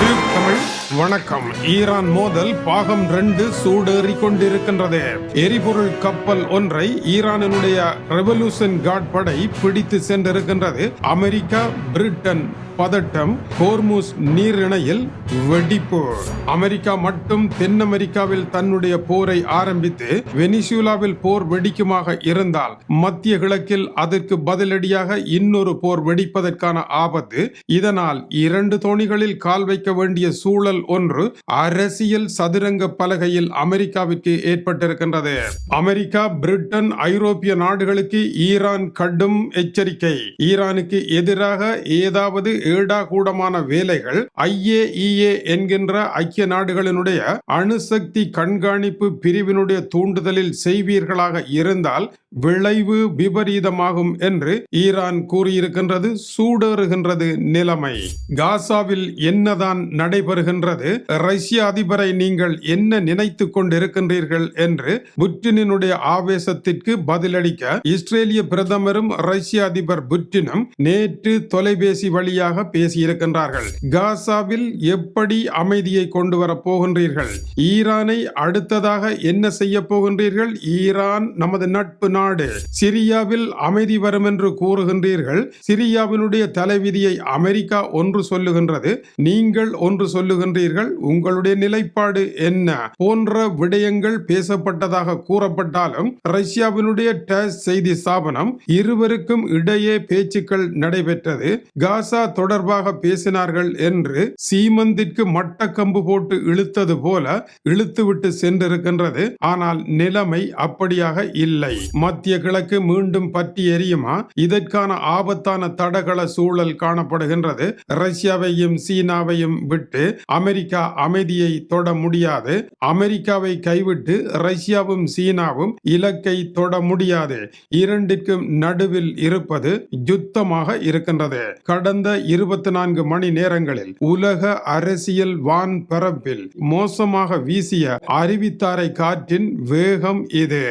Tube Tamil வணக்கம். Iran மோதல் பாகம் ரெண்டு சூடேறி கொண்டிருக்கின்றது. எரிபொருள் கப்பல் ஒன்றை ஈரானினுடைய ரெவல்யூஷன் கார்ட் படை பிடித்து சென்றிருக்கின்றது. அமெரிக்கா பிரிட்டன் பதட்டம் ஹோர்முஸ் நீரிணையில் வெடிப்போர். அமெரிக்கா மட்டும் தென் அமெரிக்காவில் தன்னுடைய போரை ஆரம்பித்து வெனிசுலாவில் போர் வெடிக்குமாக இருந்தால் மத்திய கிழக்கில் அதற்கு பதிலடியாக இன்னொரு போர் வெடிப்பதற்கான ஆபத்து. இதனால் இரண்டு தோணிகளில் கால் வைக்க வேண்டிய சூழல் ஒன்று அரசியல் சதுரங்க பலகையில் அமெரிக்காவிற்கு ஏற்பட்டிருக்கின்றது. அமெரிக்கா பிரிட்டன் ஐரோப்பிய நாடுகளுக்கு ஈரான் கடும் எச்சரிக்கை. ஈரானுக்கு எதிராக ஏதாவது ஏடாகூடமான வேலைகள் ஐசிஏ என்கின்ற ஐக்கிய நாடுகளினுடைய அணுசக்தி கண்காணிப்பு பிரிவினுடைய தூண்டுதலில் செய்வீர்களாக இருந்தால் விளைவு விபரீதமாகும் என்று ஈரான் கூறியிருக்கின்றது சூடேறுகின்றது நிலைமை. காசாவில் என்னதான் நடைபெறுகின்றது ரஷ்ய அதிபரை நீங்கள் என்ன நினைத்துக் கொண்டிருக்கின்றீர்கள் என்று புட்டினுடைய ஆவேசத்திற்கு பதிலளிக்க இஸ்ரேலிய பிரதமரும் ரஷ்ய அதிபர் புட்டினும் நேற்று தொலைபேசி வழியாக பேசியிருக்கின்றார்கள். காசாவில் எப்படி அமைதியை கொண்டு வர போகின்றீர்கள்? ஈரானை அடுத்ததாக என்ன செய்ய போகின்றீர்கள்? ஈரான் நமது நட்பு நாடு. சிரியாவில் அமைதி வரும் என்று கூறுகின்றீர்கள். சிரியாவினுடைய தலைவிதியை அமெரிக்கா ஒன்று சொல்லுகின்றது. நீங்கள் ஒன்று சொல்லுகின்றீர்கள். உங்களுடைய நிலைப்பாடு என்ன? போன்ற விடயங்கள் பேசப்பட்டதாக கூறப்பட்டாலும் ரஷ்யாவினுடைய டேஸ் செய்தி ஸ்தாபனம் இருவருக்கும் இடையே பேச்சுக்கள் நடைபெற்றது. காசா தொடர்பாக பேசினார்கள் என்று சீமந்த் சீமந்திற்கு மட்டக்கம்பு போட்டு இழுத்தது போல இழுத்துவிட்டு சென்றிருக்கின்றது. ஆனால் நிலைமை அப்படியாக இல்லை. மத்திய கிழக்கு மீண்டும் பற்றி எரியுமா? இதற்கான ஆபத்தான தடகள சூழல் காணப்படுகின்றது. ரஷ்யாவையும் சீனாவையும் விட்டு அமெரிக்கா அமைதியை தொட முடியாது. அமெரிக்காவை கைவிட்டு ரஷ்யாவும் சீனாவும் இலக்கை தொட முடியாது. இரண்டிற்கும் நடுவில் இருப்பது யுத்தமாக இருக்கின்றது. கடந்த இருபத்தி நான்கு மணி நேரங்களில் உலக அரசியல் வான் பரப்பில் மோசமாக வீசிய அறிவித்தாரை காற்றின் வேகம் இது.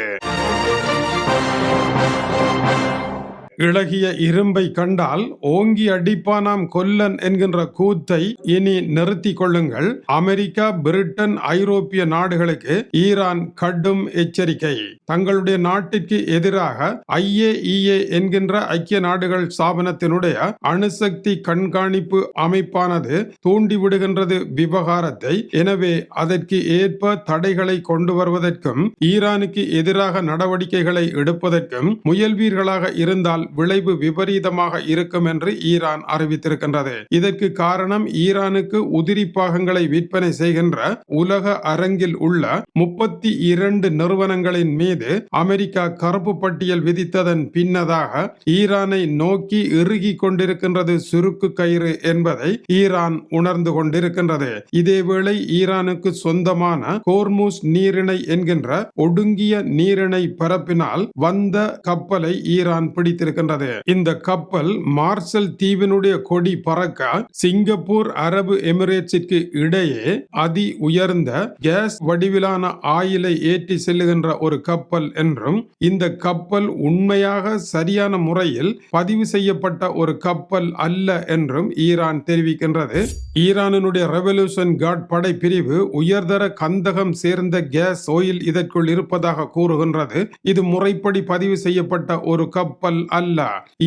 இளகிய இரும்பை கண்டால் ஓங்கி அடிப்பானாம் கொல்லன் என்கின்ற கூத்தை இனி நிறுத்தி கொள்ளுங்கள். அமெரிக்கா பிரிட்டன் ஐரோப்பிய நாடுகளுக்கு ஈரான் கடும் எச்சரிக்கை. தங்களுடைய நாட்டிற்கு எதிராக ஐஏஇஏ என்கின்ற ஐக்கிய நாடுகள் ஸ்தாபனத்தினுடைய அணுசக்தி கண்காணிப்பு அமைப்பானது தூண்டிவிடுகின்றது விவகாரத்தை. எனவே அதற்கு ஏற்ப தடைகளை கொண்டு வருவதற்கும் ஈரானுக்கு எதிராக நடவடிக்கைகளை எடுப்பதற்கும் முயல்வீர்களாக இருந்தால் விளைவு விபரீதமாக இருக்கும் என்று ஈரான் அறிவித்திருக்கின்றது. இதற்கு காரணம் ஈரானுக்கு உதிரி பாகங்களை விற்பனை செய்கின்ற உலக அரங்கில் உள்ள முப்பத்தி இரண்டு நிறுவனங்களின் மீது அமெரிக்கா கருப்பு பட்டியல் விதித்ததன் பின்னதாக ஈரானை நோக்கி இறுகி கொண்டிருக்கின்றது சுருக்கு கயிறு என்பதை ஈரான் உணர்ந்து கொண்டிருக்கின்றது. இதேவேளை ஈரானுக்கு சொந்தமான கோர்மூஸ் நீரிணை என்கின்ற ஒடுங்கிய நீரிணை பரப்பினால் வந்த கப்பலை ஈரான் இருக்கின்றது இந்த கப்பல் மார்சல் தீவினுடைய கொடி பறக்க சிங்கப்பூர் அரபு எமிரேட்ஸிற்கு இடையே அதி உயர்ந்த கேஸ் வடிவிலான ஆயிலை ஏற்றி செல்லுகின்ற ஒரு கப்பல் என்றும் இந்த கப்பல் உண்மையாக சரியான முறையில் பதிவு செய்யப்பட்ட ஒரு கப்பல் அல்ல என்றும் ஈரான் தெரிவிக்கின்றது. ஈரானினுடைய ரெவல்யூஷன் கார்ட் படை பிரிவு உயர்தர கந்தகம் சேர்ந்த கேஸ் ஆயில் இதற்குள் இருப்பதாக கூறுகின்றது. இது முறைப்படி பதிவு செய்யப்பட்ட ஒரு கப்பல் அல்ல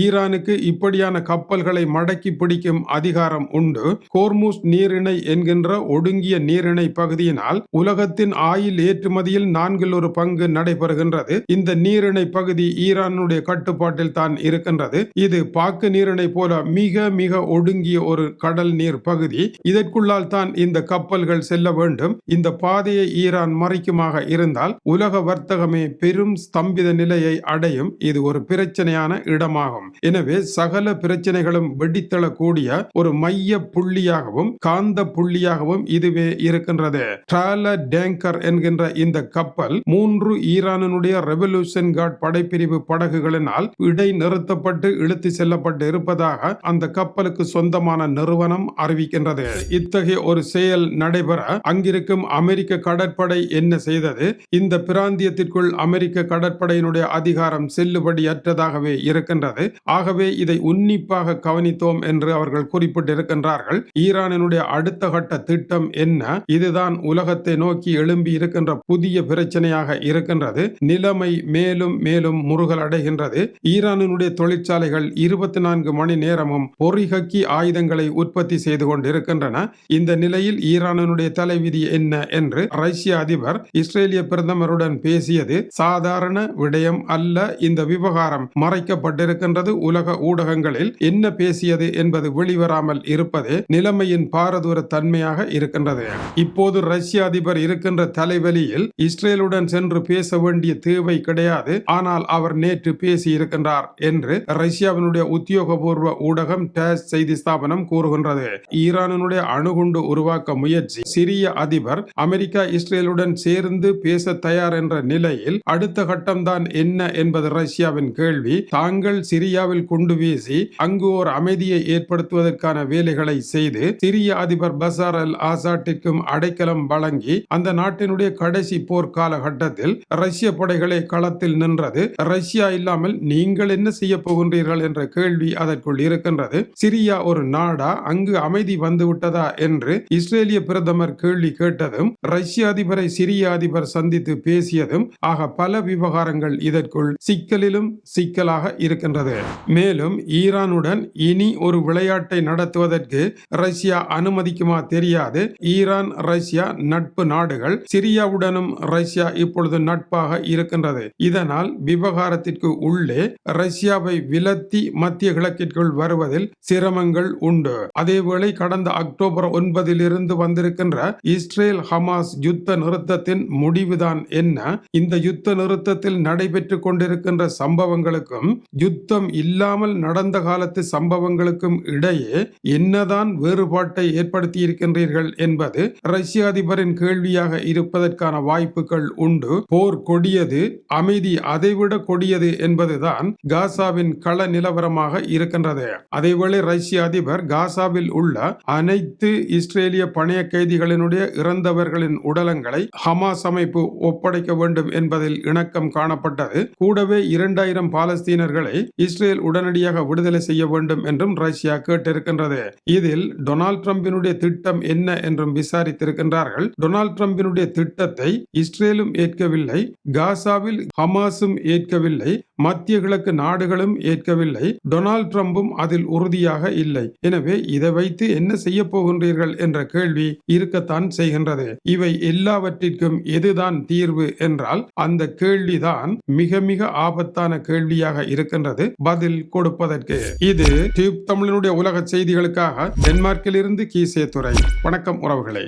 ஈரானுக்கு இப்படியான கப்பல்களை மடக்கி பிடிக்கும் அதிகாரம் உண்டு. கோர்மூஸ் நீரிணை என்கின்ற ஒடுங்கிய நீரிணை பகுதியினால் உலகத்தின் ஆயில் ஏற்றுமதியில் நான்கில் ஒரு பங்கு நடைபெறுகின்றது. இந்த நீரிணை பகுதி ஈரானுடைய கட்டுப்பாட்டில் தான் இருக்கின்றது. இது பாக்கு நீரிணை போல மிக மிக ஒடுங்கிய ஒரு கடல் நீர் பகுதி. இதற்குள்ளால் தான் இந்த கப்பல்கள் செல்ல வேண்டும். இந்த பாதையை ஈரான் மறைக்குமாக இருந்தால் உலக வர்த்தகமே பெரும் ஸ்தம்பித நிலையை அடையும். இது ஒரு பிரச்சனையான இடமாகும். எனவே சகல பிரச்சனைகளும் வெடித்தளக்கூடிய ஒரு மைய புள்ளியாகவும் காந்த புள்ளியாகவும் இதுவே இருக்கின்றது. ட்ரால டேங்கர் என்கின்ற இந்த கப்பல் மூன்று ஈரானுடைய ரெவல்யூஷன் கார்ட் படைப்பிரிவு படகுகளினால் இடை நிறுத்தப்பட்டு இழுத்து செல்லப்பட்டு இருப்பதாக அந்த கப்பலுக்கு சொந்தமான நிறுவனம் அறிவிக்கின்றது. இத்தகைய ஒரு செயல் நடைபெற அங்கிருக்கும் அமெரிக்க கடற்படை என்ன செய்தது? இந்த பிராந்தியத்திற்குள் அமெரிக்க கடற்படையினுடைய அதிகாரம் செல்லுபடியற்றதாகவே இருக்கிறது இருக்கின்றது ஆகவே இதை உன்னிப்பாக கவனித்தோம் என்று அவர்கள் குறிப்பிட்டிருக்கின்றார்கள். ஈரானினுடைய அடுத்த கட்ட திட்டம் என்ன? இதுதான் உலகத்தை நோக்கி எழும்பி இருக்கின்ற புதிய பிரச்சனையாக இருக்கின்றது. நிலைமை மேலும் மேலும் முருகல் அடைகின்றது. ஈரானினுடைய தொழிற்சாலைகள் இருபத்தி நான்கு மணி நேரமும் பொறிகக்கி ஆயுதங்களை உற்பத்தி செய்து கொண்டிருக்கின்றன. இந்த நிலையில் ஈரானினுடைய தலைவிதி என்ன என்று ரஷ்ய அதிபர் இஸ்ரேலிய பிரதமருடன் பேசியது சாதாரண விடயம் அல்ல. இந்த விவகாரம் மறைக்கப்பட்ட மறைக்கப்பட்டிருக்கின்றது உலக ஊடகங்களில் என்ன பேசியது என்பது வெளிவராமல் இருப்பதே நிலைமையின் பாரதூர தன்மையாக இருக்கின்றது. இப்போது ரஷ்ய அதிபர் இருக்கின்ற தலைவலியில் இஸ்ரேலுடன் சென்று பேச வேண்டிய தேவை கிடையாது. ஆனால் அவர் நேற்று பேசி இருக்கின்றார் என்று ரஷ்யாவினுடைய உத்தியோகபூர்வ ஊடகம் டேஸ் செய்தி ஸ்தாபனம் கூறுகின்றது. ஈரானினுடைய அணுகுண்டு உருவாக்க முயற்சி சிரிய அதிபர் அமெரிக்கா இஸ்ரேலுடன் சேர்ந்து பேச தயார் என்ற நிலையில் அடுத்த கட்டம்தான் என்ன என்பது ரஷ்யாவின் கேள்வி. தாங்க தங்கள் சிரியாவில் குண்டு வீசி அங்கு ஓர் அமைதியை ஏற்படுத்துவதற்கான வேலைகளை செய்து சிரிய அதிபர் பசார் அல் ஆசாட்டிற்கும் அடைக்கலம் வழங்கி அந்த நாட்டினுடைய கடைசி போர் காலகட்டத்தில் ரஷ்ய படைகளை களத்தில் நின்றது. ரஷ்யா இல்லாமல் நீங்கள் என்ன செய்ய போகின்றீர்கள் என்ற கேள்வி அதற்குள் இருக்கின்றது. சிரியா ஒரு நாடா? அங்கு அமைதி வந்துவிட்டதா என்று இஸ்ரேலிய பிரதமர் கேள்வி கேட்டதும் ரஷ்ய அதிபரை சிரிய அதிபர் சந்தித்து பேசியதும் ஆக பல விவகாரங்கள் இதற்குள் சிக்கலிலும் சிக்கலாக இருக்கின்றது. மேலும் ஈரானுடன் இனி ஒரு விளையாட்டை நடத்துவதற்கு ரஷ்யா அனுமதிக்குமா தெரியாது. ஈரான் ரஷ்யா நட்பு நாடுகள் சிரியாவுடனும் ரஷ்யா இப்பொழுது நட்பாக இருக்கின்றது. இதனால் விவகாரத்திற்கு உள்ளே ரஷ்யாவை விலத்தி மத்திய கிழக்கிற்குள் வருவதில் சிரமங்கள் உண்டு. அதேவேளை கடந்த அக்டோபர் ஒன்பதிலிருந்து வந்திருக்கின்ற இஸ்ரேல் ஹமாஸ் யுத்த நிறுத்தத்தின் முடிவுதான் என்ன? இந்த யுத்த நிறுத்தத்தில் நடைபெற்றுக் கொண்டிருக்கின்ற சம்பவங்களுக்கும் யுத்தம் இல்லாமல் நடந்த காலத்து சம்பவங்களுக்கும் இடையே என்னதான் வேறுபாட்டை ஏற்படுத்தியிருக்கின்றீர்கள் என்பது ரஷ்ய அதிபரின் கேள்வியாக இருப்பதற்கான வாய்ப்புகள் உண்டு. போர் கொடியது அமைதி அதைவிட கொடியது என்பதுதான் காசாவின் கள நிலவரமாக இருக்கின்றது. அதேவேளை ரஷ்ய அதிபர் காசாவில் உள்ள அனைத்து இஸ்ரேலிய பணைய கைதிகளினுடைய இறந்தவர்களின் உடலங்களை ஹமாஸ் அமைப்பு ஒப்படைக்க வேண்டும் என்பதில் இணக்கம் காணப்பட்டது. கூடவே இரண்டாயிரம் பாலஸ்தீனர்கள் இஸ்ரேல் உடனடியாக விடுதலை செய்ய வேண்டும் என்றும் ரஷ்யா கேட்டிருக்கின்றது. இதில் டொனால்ட் ட்ரம்பினுடைய திட்டம் என்ன என்றும் விசாரித்திருக்கின்றார்கள். டொனால்ட் ட்ரம்பினுடைய திட்டத்தை இஸ்ரேலும் ஏற்கவில்லை காசாவில் ஹமாஸும் ஏற்கவில்லை மத்திய கிழக்கு நாடுகளும் ஏற்கவில்லை டொனால்ட் ட்ரம்பும் அதில் உறுதியாக இல்லை. எனவே இதை வைத்து என்ன செய்ய போகின்றீர்கள் என்ற கேள்வி இருக்கத்தான் செய்கின்றது. இவை எல்லாவற்றிற்கும் எதுதான் தீர்வு என்றால் அந்த கேள்விதான் மிக மிக ஆபத்தான கேள்வியாக இருக்கின்றது. பதில் கொடுப்பதற்கு இது டியூப் தமிழனுடைய உலக செய்திகளுக்காக டென்மார்க்கில் இருந்து கீசே துறை வணக்கம் உறவுகளே.